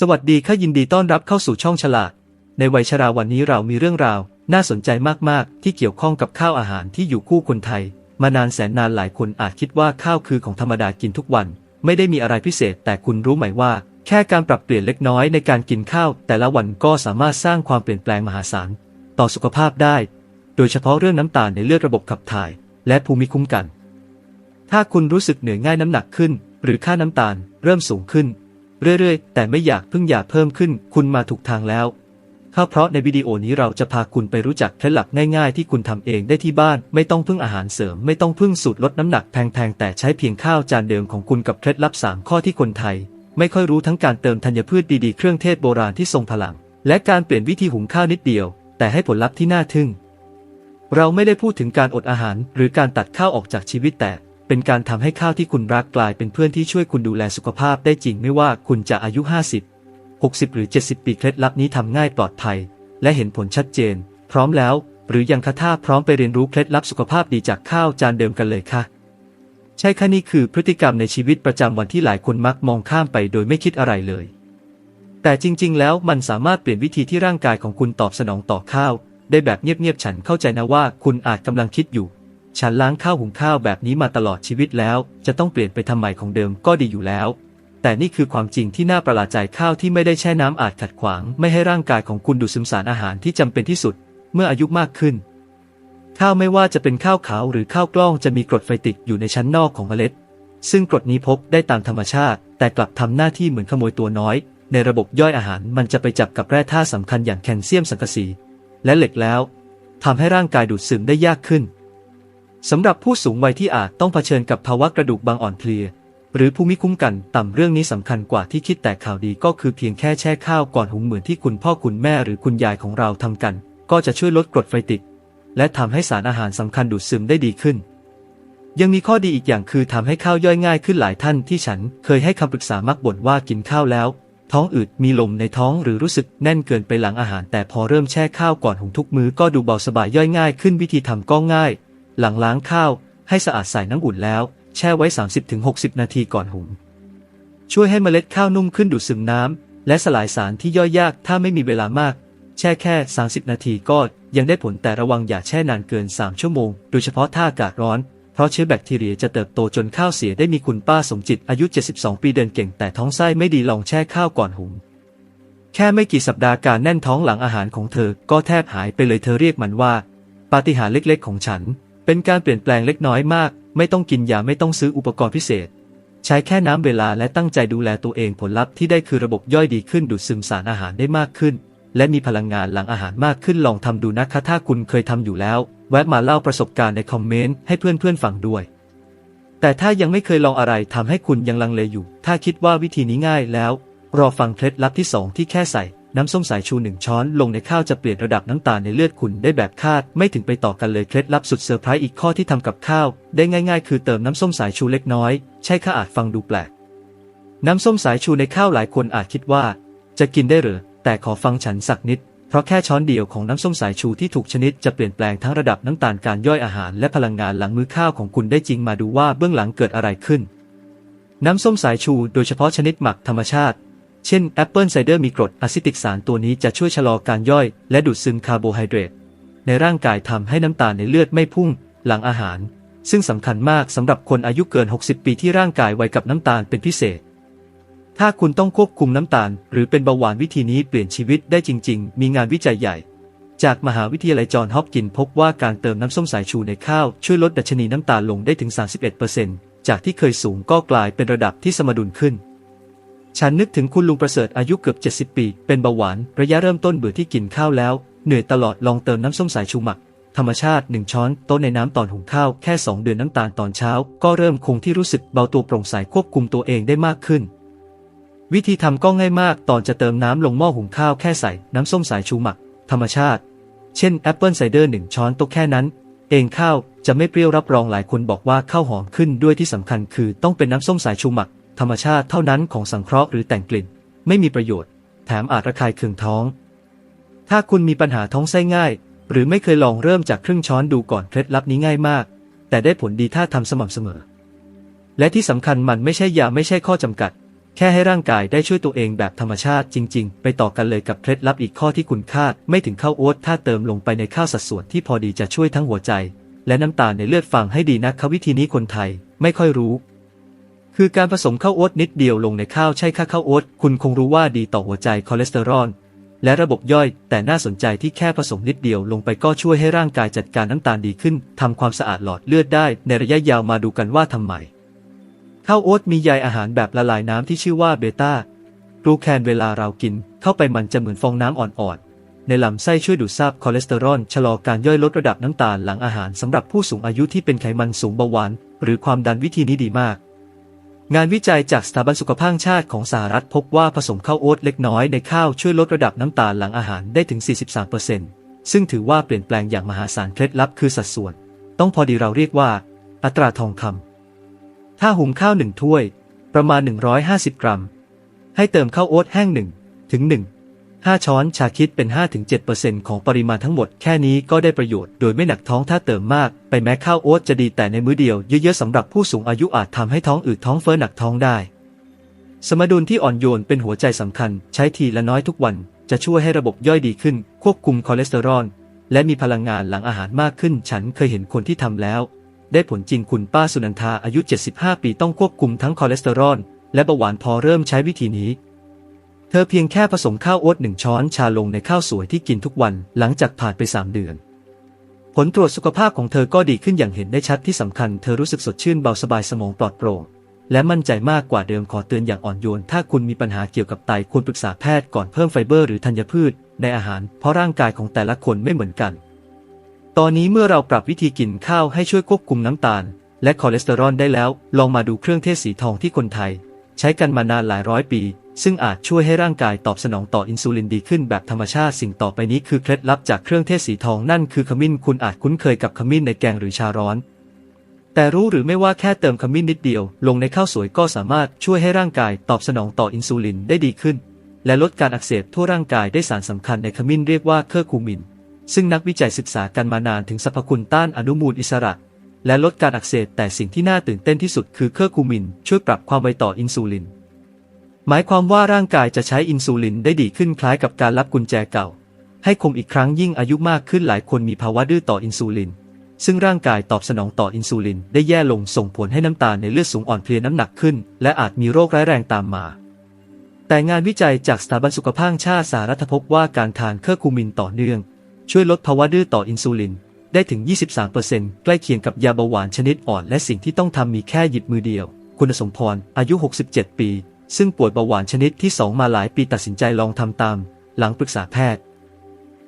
สวัสดีค่ะยินดีต้อนรับเข้าสู่ช่องฉลาด ในวัยชราวันนี้เรามีเรื่องราว น่าสนใจมาก ๆ ที่เกี่ยวข้องกับข้าวอาหารที่อยู่คู่คนไทย มานานแสนนานหลายคนอาจคิดว่าข้าวคือของธรรมดากินทุกวัน ไม่ได้มีอะไรพิเศษ แต่คุณรู้ไหมว่า แค่การปรับเปลี่ยนเล็กน้อยในการกินข้าว แต่ละวันก็สามารถสร้างความเปลี่ยนแปลงมหาศาลต่อสุขภาพได้ โดยเฉพาะเรื่องน้ำตาลในเลือดระบบขับถ่าย และภูมิคุ้มกัน ถ้าคุณรู้สึกเหนื่อยง่ายน้ำหนักขึ้น หรือค่าน้ำตาล เริ่มสูงขึ้น เรื่อยๆ แต่ไม่อยากเพิ่งอยากเพิ่มขึ้น คุณมาถูกทางแล้วข้าเพราะในวิดีโอนี้เราจะพาคุณไปรู้จักเคล็ดลับง่ายๆ ที่คุณทำเองได้ที่บ้าน ไม่ต้องพึ่งอาหารเสริม ไม่ต้องพึ่งสูตรลดน้ำหนักแพงๆ แต่ใช้เพียงข้าวจานเดิมของคุณกับเคล็ดลับ 3 ข้อที่คนไทย ไม่ค่อยรู้ทั้งการเติมธัญพืชดีๆ เครื่องเทศโบราณที่ทรงพลัง และการเปลี่ยนวิธีหุงข้าวนิดเดียว แต่ให้ผลลัพธ์ที่น่าทึ่ง เราไม่ได้พูดถึงการอดอาหาร หรือการตัดข้าวออกจากชีวิตแต่ เป็นการทำให้ข้าวที่คุณรักกลายเป็นเพื่อนที่ช่วยคุณดูแลสุขภาพได้จริงไม่ว่าคุณจะอายุ 50 60 หรือ 70 ปีเคล็ดลับนี้ทำง่ายปลอดภัย และเห็นผลชัดเจน พร้อมแล้ว หรือยังคะถ้าพร้อมไปเรียนรู้เคล็ดลับสุขภาพดีจากข้าวจานเดิมกันเลยค่ะ ใช่ค่ะนี่คือพฤติกรรมในชีวิตประจำวันที่หลายคนมักมองข้ามไปโดยไม่คิดอะไรเลย แต่จริง ๆ แล้วมันสามารถเปลี่ยนวิธีที่ร่างกายของคุณตอบสนองต่อข้าว ได้แบบเงียบๆฉันเข้าใจนะว่าคุณอาจกำลังคิดอยู่ ฉันล้างข้าวหุงข้าวแบบนี้มาตลอดชีวิตแล้ว จะต้องเปลี่ยนไปทำไมของเดิมก็ดีอยู่แล้ว แต่นี่คือความจริงที่น่าประหลาดใจข้าวที่ไม่ได้แช่น้ำอาจขัดขวาง ไม่ให้ร่างกายของคุณดูดซึมสารอาหารที่จำเป็นที่สุด เมื่ออายุมากขึ้น ข้าวไม่ว่าจะเป็นข้าวขาวหรือข้าวกล้องจะมีกรดไฟติดอยู่ในชั้นนอกของเมล็ด ซึ่งกรดนี้พบได้ตามธรรมชาติ แต่กลับทำหน้าที่เหมือนขโมยตัวน้อย ในระบบย่อยอาหารมันจะไปจับกับแร่ธาตุสำคัญอย่างแคลเซียมสังกะสี และเหล็กแล้วทำให้ร่างกายดูดซึมได้ยากขึ้น สำหรับผู้สูงวัยที่อาจต้องเผชิญกับภาวะกระดูกบางอ่อนเพลีย หรือภูมิคุ้มกันต่ำเรื่องนี้สำคัญกว่าที่คิดแต่ข่าวดีก็คือเพียงแค่แช่ข้าวก่อนหุงเหมือนที่คุณพ่อคุณแม่หรือคุณยายของเราทำกัน ก็จะช่วยลดกรดไฟติดและทำให้สารอาหารสำคัญดูดซึมได้ดีขึ้น ยังมีข้อดีอีกอย่างคือทำให้ข้าวย่อยง่ายขึ้นหลายท่านที่ฉันเคยให้คำปรึกษามักบ่นว่ากินข้าวแล้ว ท้องอืดมีลมในท้องหรือรู้สึกแน่นเกินไปหลังอาหาร แต่พอเริ่มแช่ข้าวก่อนหุงทุกมื้อก็ดูเบาสบายย่อยง่ายขึ้นวิธีทำก็ง่าย หลังล้างข้าวให้สะอาดใส่น้ำอุ่นแล้ว แช่ไว้ 30-60 นาทีก่อนหุง ช่วยให้เมล็ดข้าวนุ่มขึ้นดูดซึมน้ำและสลายสารที่ย่อยยากถ้าไม่มีเวลามาก แช่แค่ 30 นาทีก็ยังได้ผลแต่ระวังอย่าแช่นานเกิน 3 ชั่วโมง โดยเฉพาะถ้าอากาศร้อน เพราะเชื้อแบคทีเรียจะเติบโตจนข้าวเสียได้มีคุณป้าสมจิตอายุ 72 ปีเดินเก่งแต่ท้องไส้ไม่ดีลองแช่ข้าวก่อนหุงแค่ไม่กี่สัปดาห์การแน่นท้องหลังอาหารของเธอก็แทบหายไปเลยเธอเรียกมันว่า ปาฏิหาริย์เล็กๆ ของฉัน เป็นการเปลี่ยนแปลงเล็กน้อยมาก ไม่ต้องกินยาไม่ต้องซื้ออุปกรณ์พิเศษ ใช้แค่น้ำเวลาและตั้งใจดูแลตัวเองผลลัพธ์ที่ได้คือระบบย่อยดีขึ้นดูดซึมสารอาหารได้มากขึ้น และมีพลังงานหลังอาหารมากขึ้นลองทำดูนะคะถ้าคุณเคยทำอยู่แล้ว แวะมาเล่าประสบการณ์ในคอมเมนต์ให้เพื่อนๆฟังด้วย แต่ถ้ายังไม่เคยลองอะไรทำให้คุณยังลังเลอยู่ ถ้าคิดว่าวิธีนี้ง่ายแล้ว รอฟังเคล็ดลับที่ 2 ที่แค่ใส่ น้ำส้มสายชูหนึ่งช้อนลงในข้าวจะเปลี่ยนระดับน้ำตาลในเลือดคุณได้แบบคาด ไม่ถึงไปต่อกันเลยเคล็ดลับสุดเซอร์ไพรส์อีกข้อที่ทำกับข้าว ได้ง่ายๆ คือเติมน้ำส้มสายชูเล็กน้อย ใช่ค่ะอาจฟังดูแปลก น้ำส้มสายชูในข้าวหลายคนอาจคิดว่า จะกินได้หรือ แต่ขอฟังฉันสักนิด เพราะแค่ช้อนเดียวของน้ำส้มสายชูที่ถูกชนิดจะเปลี่ยนแปลงทั้งระดับน้ำตาลการย่อยอาหารและพลังงานหลังมื้อข้าวของคุณได้จริงมาดูว่าเบื้องหลังเกิดอะไรขึ้นน้ำส้มสายชูโดยเฉพาะชนิดหมักธรรมชาติ เช่นแอปเปิลไซเดอร์มีกรดอะซิติกสารตัวนี้จะช่วยชะลอการย่อย และดูดซึมคาร์โบไฮเดรตในร่างกายทำให้น้ำตาลในเลือดไม่พุ่ง หลังอาหาร ซึ่งสำคัญมากสำหรับคนอายุเกิน 60 ปีที่ร่างกายไวกับน้ำตาลเป็นพิเศษ ถ้าคุณต้องควบคุมน้ำตาล หรือเป็นเบาหวานวิธีนี้เปลี่ยนชีวิตได้จริง ๆ มีงานวิจัยใหญ่ จากมหาวิทยาลัยจอห์นฮอปกินส์พบว่าการเติมน้ำส้มสายชูในข้าวช่วยลดดัชนีน้ำตาลลงได้ถึง 31%จากที่เคยสูงก็กลายเป็นระดับที่สมดุลขึ้น ฉันนึกถึงคุณลุงประเสริฐอายุเกือบ 70 ปี เป็นเบาหวาน ระยะเริ่มต้นเบื่อที่กินข้าวแล้ว เหนื่อยตลอดลองเติมน้ำส้มสายชูหมัก ธรรมชาติ 1 ช้อนโต๊ะในน้ำตอนหุงข้าว แค่ 2 เดือนน้ำตาลตอนเช้า ก็เริ่มคงที่รู้สึกเบาตัวโปร่งใสควบคุมตัวเองได้มากขึ้น วิธีทำก็ง่ายมาก ตอนจะเติมน้ำลงหม้อหุงข้าวแค่ใส่น้ำส้มสายชูหมัก ธรรมชาติ เช่นแอปเปิลไซเดอร์หนึ่งช้อนโต๊ะแค่นั้น เองข้าวจะไม่เปรี้ยวรับรองหลายคนบอกว่าข้าวหอมขึ้นด้วยที่สำคัญคือต้องเป็นน้ำส้มสายชูหมัก ธรรมชาติเท่านั้นของสังเคราะห์หรือแต่งกลิ่น ไม่มีประโยชน์ แถมอาจระคายเคืองท้อง ถ้าคุณมีปัญหาท้องไส้ง่าย หรือไม่เคยลองเริ่มจากครึ่งช้อนดูก่อนเคล็ดลับนี้ง่ายมาก แต่ได้ผลดีถ้าทำสม่ำเสมอ และที่สำคัญมันไม่ใช่ยาไม่ใช่ข้อจำกัด แค่ให้ร่างกายได้ช่วยตัวเองแบบธรรมชาติจริง ๆ ไปต่อกันเลยกับเคล็ดลับอีกข้อที่คุณคาด ไม่ถึงข้าวโอ๊ตถ้าเติมลงไปในข้าวสัดส่วนที่พอดีจะช่วยทั้งหัวใจ และน้ำตาลในเลือดฟังให้ดีนะครับวิธีนี้คนไทยไม่ค่อยรู้ คือการผสมข้าวโอ๊ตนิดเดียวลงในข้าวใช่ค่าข้าวโอ๊ตคุณคงรู้ว่าดีต่อหัวใจคอเลสเตอรอลและระบบย่อย แต่น่าสนใจที่แค่ผสมนิดเดียวลงไปก็ช่วยให้ร่างกายจัดการน้ำตาลดีขึ้นทำความสะอาดหลอดเลือดได้ในระยะยาวมาดูกันว่าทำไมข้าวโอ๊ตมีใยอาหารแบบละลายน้ำที่ชื่อว่าเบต้ากรูแคนเวลาเรากิน เข้าไปมันจะเหมือนฟองน้ำอ่อนๆในลำไส้ช่วยดูดซับคอเลสเตอรอลชะลอการย่อยลดระดับน้ำตาลหลังอาหารสำหรับผู้สูงอายุที่เป็นไขมันสูงเบาหวาน หรือความดันวิธีนี้ดีมาก งานวิจัยจากสถาบันสุขภาพชาติของสหรัฐพบว่าผสมข้าวโอ๊ตเล็กน้อยในข้าวช่วยลดระดับน้ำตาลหลังอาหารได้ถึง 43%ซึ่งถือว่าเปลี่ยนแปลงอย่างมหาศาลเคล็ดลับคือสัดส่วน ต้องพอดีเราเรียกว่า อัตราทองคำถ้าหุงข้าวหนึ่งถ้วย ประมาณ 150 กรัม ให้เติมข้าวโอ๊ตแห้ง1ถึง1 5 ช้อนชาคิดเป็น 5-7%ของปริมาณทั้งหมด แค่นี้ก็ได้ประโยชน์โดยไม่หนักท้องถ้าเติมมาก ไปแม้ข้าวโอ๊ตจะดีแต่ในมื้อเดียวเยอะๆสำหรับผู้สูงอายุอาจทำให้ท้องอืดท้องเฟ้อหนักท้องได้ สมดุลที่อ่อนโยนเป็นหัวใจสำคัญ ใช้ทีละน้อยทุกวัน จะช่วยให้ระบบย่อยดีขึ้น ควบคุมคอเลสเตอรอลและมีพลังงานหลังอาหารมากขึ้น ฉันเคยเห็นคนที่ทำแล้ว ได้ผลจริงคุณป้าสุนันทาอายุ 75 ปีต้องควบคุมทั้งคอเลสเตอรอลและเบาหวานพอเริ่มใช้วิธีนี้ เธอเพียงแค่ผสมข้าวโอ๊ตหนึ่งช้อนชาลงในข้าวสวยที่กินทุกวันหลังจากผ่านไป3เดือน ผลตรวจสุขภาพของเธอก็ดีขึ้นอย่างเห็นได้ชัดที่สำคัญเธอรู้สึกสดชื่นเบาสบายสมองปลอดโปร่งและมั่นใจมากกว่าเดิมขอเตือนอย่างอ่อนโยน ถ้าคุณมีปัญหาเกี่ยวกับไตควรปรึกษาแพทย์ก่อนเพิ่มไฟเบอร์หรือธัญพืช ในอาหาร เพราะร่างกายของแต่ละคนไม่เหมือนกัน ตอนนี้เมื่อเราปรับวิธีกินข้าวให้ช่วยควบคุมน้ำตาล และคอเลสเตอรอลได้แล้ว ลองมาดูเครื่องเทศสีทองที่คนไทย ใช้กันมานานหลายร้อยปี ซึ่งอาจช่วยให้ร่างกายตอบสนองต่ออินซูลินดีขึ้นแบบธรรมชาติสิ่งต่อไปนี้คือเคล็ดลับจากเครื่องเทศสีทองนั่นคือขมิ้นคุณอาจคุ้นเคยกับขมิ้นในแกงหรือชาร้อน แต่รู้หรือไม่ว่าแค่เติมขมิ้นนิดเดียว ลงในข้าวสวยก็สามารถช่วยให้ร่างกายตอบสนองต่ออินซูลินได้ดีขึ้น และลดการอักเสบทั่วร่างกายได้สารสำคัญในขมิ้นเรียกว่าเคอร์คูมิน ซึ่งนักวิจัยศึกษากันมานานถึงสรรพคุณต้านอนุมูลอิสระ และลดการอักเสบแต่สิ่งที่น่าตื่นเต้นที่สุดคือเคอร์คูมิน ช่วยปรับความไวต่ออินซูลิน หมายความว่าร่างกายจะใช้อินซูลินได้ดีขึ้นคล้ายกับการรับกุญแจเก่า ให้คมอีกครั้งยิ่งอายุมากขึ้นหลายคนมีภาวะดื้อต่ออินซูลิน ซึ่งร่างกายตอบสนองต่ออินซูลินได้แย่ลงส่งผลให้น้ำตาลในเลือดสูงอ่อนเพลียน้ำหนักขึ้น และอาจมีโรคร้ายแรงตามมา แต่งานวิจัยจากสถาบันสุขภาพชาติสหรัฐพบว่าการทานเคอร์คูมินต่อเนื่อง ช่วยลดภาวะดื้อต่ออินซูลินได้ถึง 23%ใกล้เคียงกับยาเบาหวานชนิดอ่อน และสิ่งที่ต้องทำมีแค่หยิบมือเดียว คุณสมพร อายุ 67 ปี ซึ่งปวยเบาหวานชนิดที่2มาหลายปีตัดสินใจลองทำตาม หลังปรึกษาแพทย์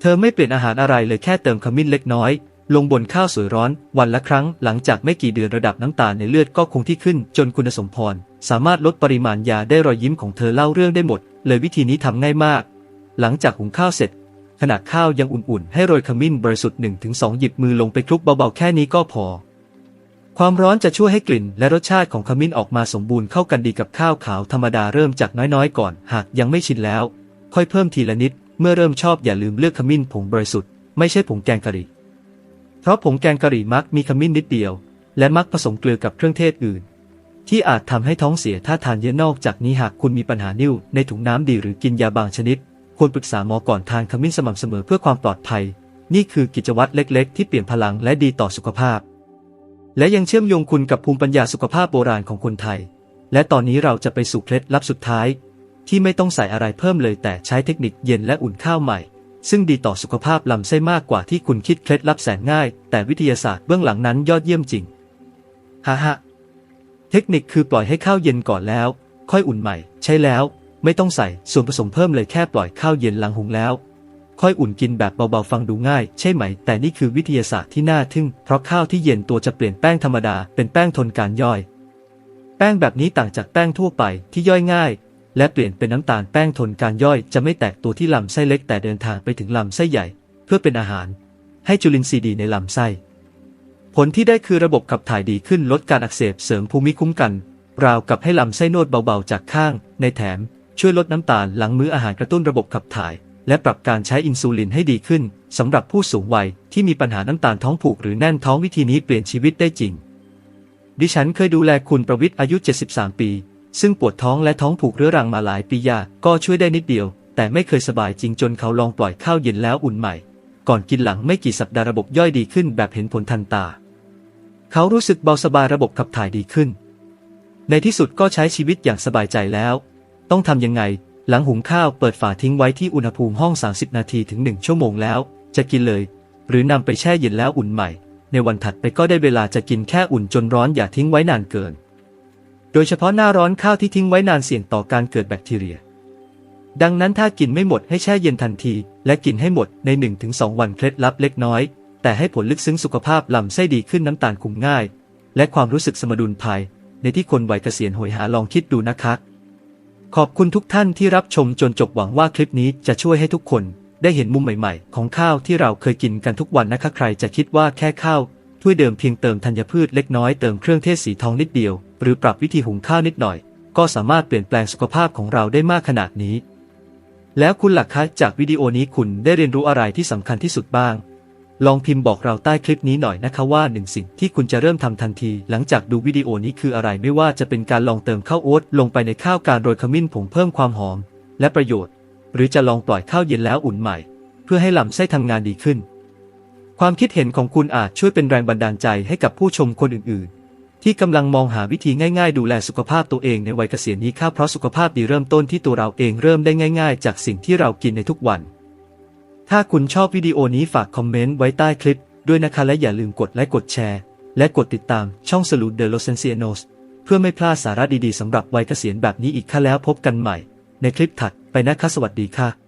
เธอไม่เปลี่ยนอาหารอะไรเลยแค่เติมขมิ้นเล็กน้อย ลงบนข้าวสวยร้อนวันละครั้ง หลังจากไม่กี่เดือนระดับน้ำตาลในเลือดก็คงที่ขึ้น จนคุณสมพรสามารถลดปริมาณยาได้รอยยิ้มของเธอเล่าเรื่องได้หมด เลยวิธีนี้ทำง่ายมาก หลังจากหุงข้าวเสร็จขณะข้าวยังอุ่นๆ ให้โรยขมิ้นบริสุทธิ์1-2 หยิบมือลงไปคลุกเบาๆ แค่นี้ก็พอ ความร้อนจะช่วยให้กลิ่นและรสชาติของขมิ้นออกมาสมบูรณ์เข้ากันดีกับข้าวขาวธรรมดาเริ่มจากน้อยๆ ก่อน หากยังไม่ชินแล้ว ค่อยเพิ่มทีละนิด เมื่อเริ่มชอบอย่าลืมเลือกขมิ้นผงบริสุทธิ์ไม่ใช่ผงแกงกะหรี่ เพราะผงแกงกะหรี่มักมีขมิ้นนิดเดียว และมักผสมเกลือกับเครื่องเทศอื่น ที่อาจทำให้ท้องเสียถ้าทานเยอะนอกจากนี้หากคุณมีปัญหานิ่วในถุงน้ำดีหรือกินยาบางชนิด ควรปรึกษาหมอก่อนทานขมิ้นสม่ำเสมอเพื่อความปลอดภัย นี่คือกิจวัตรเล็ก ๆ ที่เปลี่ยนพลังและดีต่อสุขภาพ และยังเชื่อมโยงคุณกับภูมิปัญญาสุขภาพโบราณของคนไทย และตอนนี้เราจะไปสู่เคล็ดลับสุดท้าย ที่ไม่ต้องใส่อะไรเพิ่มเลยแต่ใช้เทคนิคเย็นและอุ่นข้าวใหม่ ซึ่งดีต่อสุขภาพลำไส้มากกว่าที่คุณคิดเคล็ดลับแสนง่าย แต่วิทยาศาสตร์เบื้องหลังนั้นยอดเยี่ยมจริงฮ่าฮเทคนิคคือปล่อยให้ข้าวเย็นก่อนแล้ว ค่อยอุ่นใหม่ ใช่แล้ว ไม่ต้องใส่ส่วนผสมเพิ่มเลยแค่ปล่อยข้าวเย็นหลังหุงแล้ว ค่อยอุ่นกินแบบเบาๆฟังดูง่าย ใช่ไหม แต่นี่คือวิทยาศาสตร์ที่น่าทึ่ง เพราะข้าวที่เย็นตัวจะเปลี่ยนแป้งธรรมดาเป็นแป้งทนการย่อย แป้งแบบนี้ต่างจากแป้งทั่วไปที่ย่อยง่าย และเปลี่ยนเป็นน้ำตาลแป้งทนการย่อยจะไม่แตกตัวที่ลำไส้เล็กแต่เดินทางไปถึงลำไส้ใหญ่ เพื่อเป็นอาหาร ให้จุลินทรีย์ดีในลำไส้ ผลที่ได้คือระบบขับถ่ายดีขึ้นลดการอักเสบเสริมภูมิคุ้มกัน ราวกับให้ลำไส้นวดเบาๆจากข้าง ในแถม ช่วยลดน้ำตาลหลังมื้ออาหารกระตุ้นระบบขับถ่าย และปรับการใช้อินซูลินให้ดีขึ้นสำหรับผู้สูงวัยที่มีปัญหาน้ำตาลท้องผูกหรือแน่นท้องวิธีนี้เปลี่ยนชีวิตได้จริง ดิฉันเคยดูแลคุณประวิทย์อายุ 73 ปี ซึ่งปวดท้องและท้องผูกเรื้อรังมาหลายปียาก็ช่วยได้นิดเดียว แต่ไม่เคยสบายจริงจนเขาลองปล่อยข้าวเย็นแล้วอุ่นใหม่ ก่อนกินหลังไม่กี่สัปดาห์ระบบย่อยดีขึ้นแบบเห็นผลทันตา เขารู้สึกเบาสบายระบบขับถ่ายดีขึ้น ในที่สุดก็ใช้ชีวิตอย่างสบายใจแล้ว ต้องทำยังไง หลังหุงข้าวเปิดฝาทิ้งไว้ที่อุณหภูมิห้อง 30 นาทีถึง 1 ชั่วโมงแล้ว จะกินเลย หรือนำไปแช่เย็นแล้วอุ่นใหม่ ในวันถัดไปก็ได้เวลาจะกินแค่อุ่นจนร้อนอย่าทิ้งไว้นานเกิน โดยเฉพาะหน้าร้อนข้าวที่ทิ้งไว้นานเสี่ยงต่อการเกิดแบคทีเรีย ดังนั้นถ้ากินไม่หมดให้แช่เย็นทันที และกินให้หมดใน 1-2 วันเคล็ดลับเล็กน้อย แต่ให้ผลลึกซึ้งสุขภาพลำไส้ดีขึ้นน้ำตาลคุมง่าย และความรู้สึกสมดุลภายในที่คนวัยเกษียณโหยหาลองคิดดูนะคะ ขอบคุณทุกท่านที่รับชมจนจบหวังว่าคลิปนี้จะช่วยให้ทุกคน ได้เห็นมุมใหม่ๆ ของข้าวที่เราเคยกินกันทุกวันนะคะใครจะคิดว่าแค่ข้าวถ้วยเดิมเพียงเติมธัญพืชเล็กน้อยเติมเครื่องเทศสีทองนิดเดียว หรือปรับวิธีหุงข้าวนิดหน่อย ก็สามารถเปลี่ยนแปลงสุขภาพของเราได้มากขนาดนี้ แล้วคุณหล่ะคะจากวิดีโอนี้คุณได้เรียนรู้อะไรที่สำคัญที่สุดบ้าง ลองพิมพ์บอกเราใต้คลิปนี้หน่อยนะคะว่าหนึ่งสิ่งที่คุณจะเริ่มทำทันที หลังจากดูวิดีโอนี้คืออะไรไม่ว่าจะเป็นการลองเติมข้าวโอ๊ตลงไปในข้าวการโรยขมิ้นผงเพิ่มความหอม และประโยชน์ หรือจะลองปล่อยข้าวเย็นแล้วอุ่นใหม่ เพื่อให้ลำไส้ทำงานดีขึ้น ความคิดเห็นของคุณอาจช่วยเป็นแรงบันดาลใจให้กับผู้ชมคนอื่น ๆ ที่กำลังมองหาวิธีง่าย ๆ ดูแลสุขภาพตัวเองในวัยเกษียณนี้ข้าวเพราะสุขภาพดีเริ่มต้นที่ตัวเราเองเริ่มได้ง่าย ๆ จากสิ่งที่เรากินในทุกวัน ถ้าคุณชอบวิดีโอนี้ฝากคอมเมนต์ไว้ใต้คลิปด้วยนะคะและอย่าลืมกดไลค์กดแชร์ และกดติดตามช่องสลูดเดโลเซนเซียโนสเพื่อไม่พลาดสาระดีๆสำหรับวัยเกษียณแบบนี้อีกค่ะแล้วพบกันใหม่ ในคลิปถัดไปนะคะสวัสดีค่ะ